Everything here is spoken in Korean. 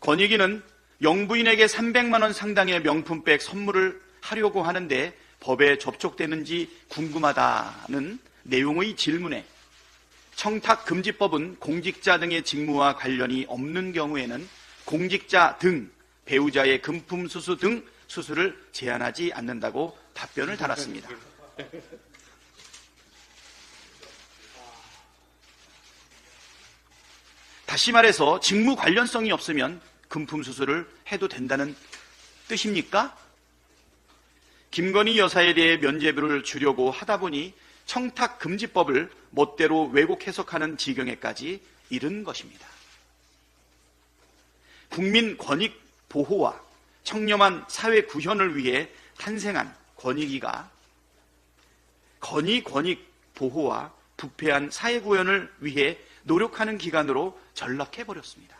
권익위는 영부인에게 300만 원 상당의 명품백 선물을 하려고 하는데 법에 접촉되는지 궁금하다는 내용의 질문에 청탁금지법은 공직자 등의 직무와 관련이 없는 경우에는 공직자 등 배우자의 금품 수수 등 수수를 제한하지 않는다고 답변을 달았습니다. 다시 말해서 직무 관련성이 없으면 금품 수수를 해도 된다는 뜻입니까? 김건희 여사에 대해 면죄부를 주려고 하다 보니 청탁금지법을 멋대로 왜곡 해석하는 지경에까지 이른 것입니다. 국민 권익 보호와 청렴한 사회 구현을 위해 탄생한 권익위가 건의 권익 보호와 부패한 사회 구현을 위해 노력하는 기관으로 전락해 버렸습니다.